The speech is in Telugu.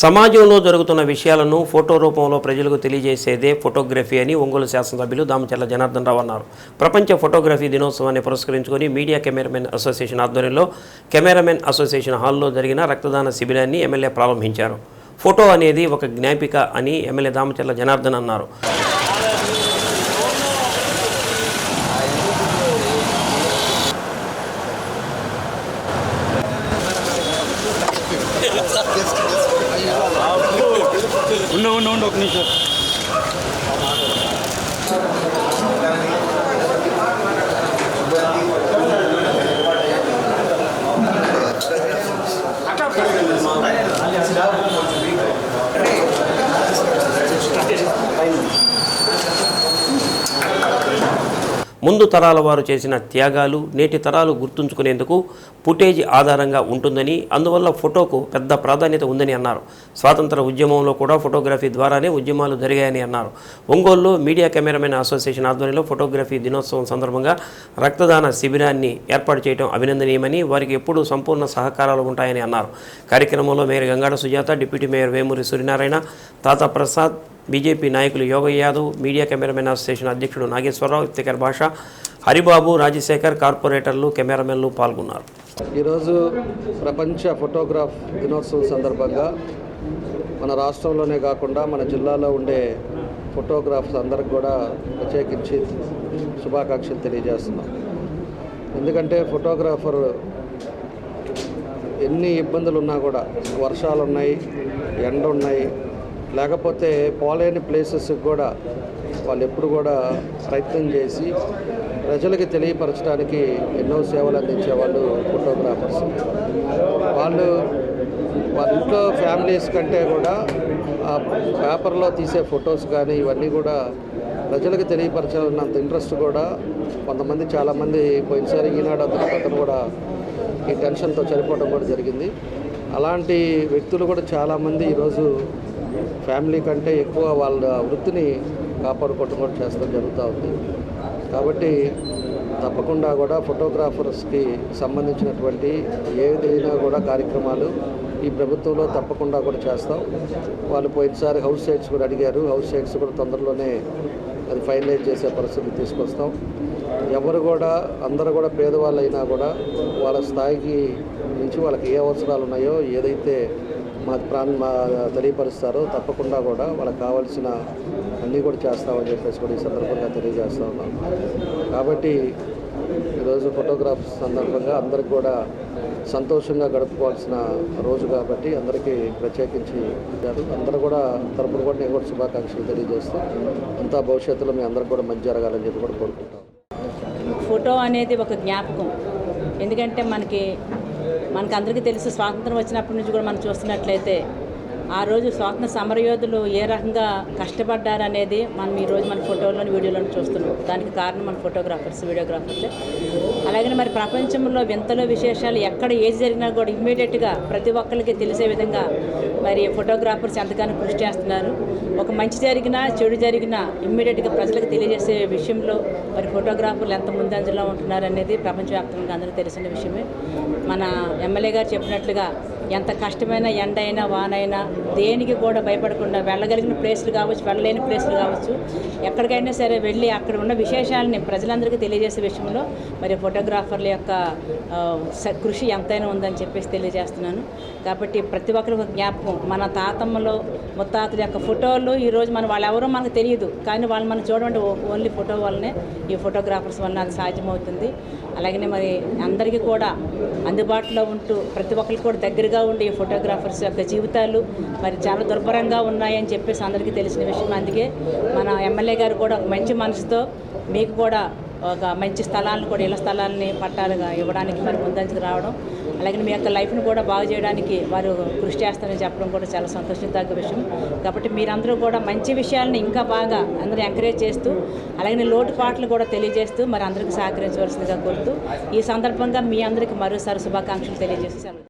సమాజంలో జరుగుతున్న విషయాలను ఫోటో రూపంలో ప్రజలకు తెలియజేసేదే ఫోటోగ్రఫీ అని ఒంగోలు శాసనసభ్యులు దామచర్ల జనార్దన్ రావు అన్నారు. ప్రపంచ ఫోటోగ్రఫీ దినోత్సవాన్ని పురస్కరించుకొని మీడియా కెమెరామెన్ అసోసియేషన్ ఆధ్వర్యంలో కెమెరామెన్ అసోసియేషన్ హాల్లో జరిగిన రక్తదాన శిబిరాన్ని ఎమ్మెల్యే ప్రారంభించారు. ఫోటో అనేది ఒక జ్ఞాపిక అని ఎమ్మెల్యే దామచర్ల జనార్దన్ అన్నారు. ఉండు ఉండు ఉండు ఒక నిమిషం ముందు తరాల వారు చేసిన త్యాగాలు నేటి తరాలు గుర్తుంచుకునేందుకు ఫుటేజ్ ఆధారంగా ఉంటుందని అందువల్ల ఫోటోకు పెద్ద ప్రాధాన్యత ఉందని అన్నారు. స్వాతంత్ర ఉద్యమంలో కూడా ఫోటోగ్రఫీ ద్వారానే ఉద్యమాలు జరిగాయని అన్నారు. ఒంగోలులో మీడియా కెమెరామెన్ అసోసియేషన్ ఆధ్వర్యంలో ఫోటోగ్రఫీ దినోత్సవం సందర్భంగా రక్తదాన శిబిరాన్ని ఏర్పాటు చేయడం అభినందనీయమని వారికి ఎప్పుడూ సంపూర్ణ సహకారాలు ఉంటాయని అన్నారు. కార్యక్రమంలో mayor Gangada Sujatha deputy mayor Vemuri Suryanarayana Tata Prasad BJP నాయకులు Yogaiah Yadav media cameraman association అధ్యక్షుడు నాగేశ్వరరావు ఇఫ్తికర్ భాష హరిబాబు రాజశేఖర్ కార్పొరేటర్లు కెమెరామెన్లు పాల్గొన్నారు. ఈరోజు ప్రపంచ ఫోటోగ్రాఫ్ దినోత్సవం సందర్భంగా మన రాష్ట్రంలోనే కాకుండా మన జిల్లాలో ఉండే ఫోటోగ్రాఫర్స్ అందరికి కూడా ప్రత్యేకించి శుభాకాంక్షలు తెలియజేస్తున్నాం. ఎందుకంటే ఫోటోగ్రాఫర్ ఎన్ని ఇబ్బందులు ఉన్నా కూడా వర్షాలు ఉన్నాయి ఎండ ఉన్నాయి లేకపోతే పోలేని ప్లేసెస్కి కూడా వాళ్ళు ఎప్పుడు కూడా ప్రయత్నం చేసి ప్రజలకి తెలియపరచడానికి ఎన్నో సేవలు అందించే వాళ్ళు ఫోటోగ్రాఫర్స్ వాళ్ళు వాళ్ళ ఇంట్లో ఫ్యామిలీస్ కంటే కూడా ఆ పేపర్లో తీసే ఫొటోస్ కానీ ఇవన్నీ కూడా ప్రజలకు తెలియపరచాలన్నంత ఇంట్రెస్ట్ కూడా కొంతమంది చాలామంది పోయినసారి ఈనాడు అతను అతను కూడా ఈ టెన్షన్తో చనిపోవడం కూడా జరిగింది. అలాంటి వ్యక్తులు కూడా చాలామంది ఈరోజు ఫ్యామిలీ కంటే ఎక్కువ వాళ్ళ వృత్తిని కాపాడుకోవటం కూడా చేస్తాం జరుగుతూ ఉంది. కాబట్టి తప్పకుండా కూడా ఫోటోగ్రాఫర్స్కి సంబంధించినటువంటి ఏదైనా కూడా కార్యక్రమాలు ఈ ప్రభుత్వంలో తప్పకుండా కూడా చేస్తాం. వాళ్ళు పోయినసారి హౌస్ సైట్స్ కూడా అడిగారు. హౌస్ సైట్స్ కూడా తొందరలోనే అది ఫైనలైజ్ చేసే పరిస్థితి తీసుకొస్తాం. ఎవరు కూడా అందరూ కూడా పేదవాళ్ళు అయినా కూడా వాళ్ళ స్థాయికి నుంచి వాళ్ళకి ఏ అవసరాలు ఉన్నాయో ఏదైతే మా ప్రాంత మా తెలియపరుస్తారో తప్పకుండా కూడా వాళ్ళకి కావాల్సిన అన్నీ కూడా చేస్తామని చెప్పేసి కూడా ఈ సందర్భంగా తెలియజేస్తా ఉన్నాం కాబట్టి ఈరోజు ఫోటోగ్రాఫ్స్ సందర్భంగా అందరికి కూడా సంతోషంగా గడుపుకోవాల్సిన రోజు కాబట్టి అందరికీ ప్రత్యేకించి ఇచ్చారు. అందరూ కూడా తరపున కూడా నేను కూడా శుభాకాంక్షలు తెలియజేస్తూ అంతా భవిష్యత్తులో మీ అందరికి కూడా మంచి జరగాలని చెప్పి కూడా కోరుకుంటాం ఫోటో అనేది ఒక జ్ఞాపకం ఎందుకంటే మనకి మనకు అందరికీ తెలుసు స్వాతంత్రం వచ్చినప్పటి నుంచి కూడా మనం చూస్తున్నట్లయితే ఆ రోజు స్వాతంత్ర సమరయోధులు ఏ రకంగా కష్టపడ్డారనేది మనం ఈ రోజు మన ఫోటోలోని వీడియోలోని చూస్తున్నాం. దానికి కారణం మన ఫోటోగ్రాఫర్స్ వీడియోగ్రాఫర్స్. అలాగే మరి ప్రపంచంలో వింతలో విశేషాలు ఎక్కడ ఏది జరిగినా కూడా ఇమ్మీడియట్గా ప్రతి ఒక్కరికి తెలిసే విధంగా మరి ఫోటోగ్రాఫర్స్ ఎంతగానో కృషి చేస్తున్నారు. ఒక మంచి జరిగినా చెడు జరిగినా ఇమ్మీడియట్గా ప్రజలకు తెలియజేసే విషయంలో మరి ఫోటోగ్రాఫర్లు ఎంత ముందంజలో ఉంటున్నారు అనేది ప్రపంచవ్యాప్తంగా అందరికీ తెలిసిన విషయమే. మన ఎమ్మెల్యే గారు చెప్పినట్లుగా ఎంత కష్టమైన ఎండ అయినా వానైనా దేనికి కూడా భయపడకుండా వెళ్ళగలిగిన ప్లేసులు కావచ్చు వెళ్ళలేని ప్లేసులు కావచ్చు ఎక్కడికైనా సరే వెళ్ళి అక్కడ ఉన్న విశేషాలని ప్రజలందరికీ తెలియజేసే విషయంలో మరి ఫోటోగ్రాఫర్ల యొక్క స- కృషి ఎంతైనా ఉందని చెప్పేసి తెలియజేస్తున్నాను. కాబట్టి ప్రతి ఒక్కరి జ్ఞాపకం మన తాతమ్మలో ముత్తాతల యొక్క ఫోటోలు ఈరోజు మన వాళ్ళు ఎవరో మనకు తెలియదు కానీ వాళ్ళు మనం చూడండి ఓన్లీ ఫోటో వల్లనే ఈ ఫోటోగ్రాఫర్స్ వల్ల అది సాధ్యమవుతుంది. అలాగనే మరి అందరికీ కూడా అందుబాటులో ఉంటూ ప్రతి ఒక్కరికి కూడా దగ్గరగా ఉండి ఉండే ఫోటోగ్రాఫర్స్ యొక్క జీవితాలు మరి చాలా దుర్భరంగా ఉన్నాయని చెప్పేసి అందరికీ తెలిసిన విషయం. అందుకే మన ఎమ్మెల్యే గారు కూడా ఒక మంచి మనసుతో మీకు కూడా ఒక మంచి స్థలాలను కూడా ఇళ్ళ స్థలాలని పట్టాలుగా ఇవ్వడానికి మరి ముందంచుకు రావడం అలాగే మీ యొక్క లైఫ్ను కూడా బాగు చేయడానికి వారు కృషి చేస్తారని చెప్పడం కూడా చాలా సంతోషించదగ్గ విషయం. కాబట్టి మీరందరూ కూడా మంచి విషయాలను ఇంకా బాగా అందరూ ఎంకరేజ్ చేస్తూ అలాగే లోటుపాట్లు కూడా తెలియజేస్తూ మరి అందరికీ సహకరించవలసిందిగా కోరుతూ ఈ సందర్భంగా మీ అందరికీ మరోసారి శుభాకాంక్షలు తెలియజేస్తూ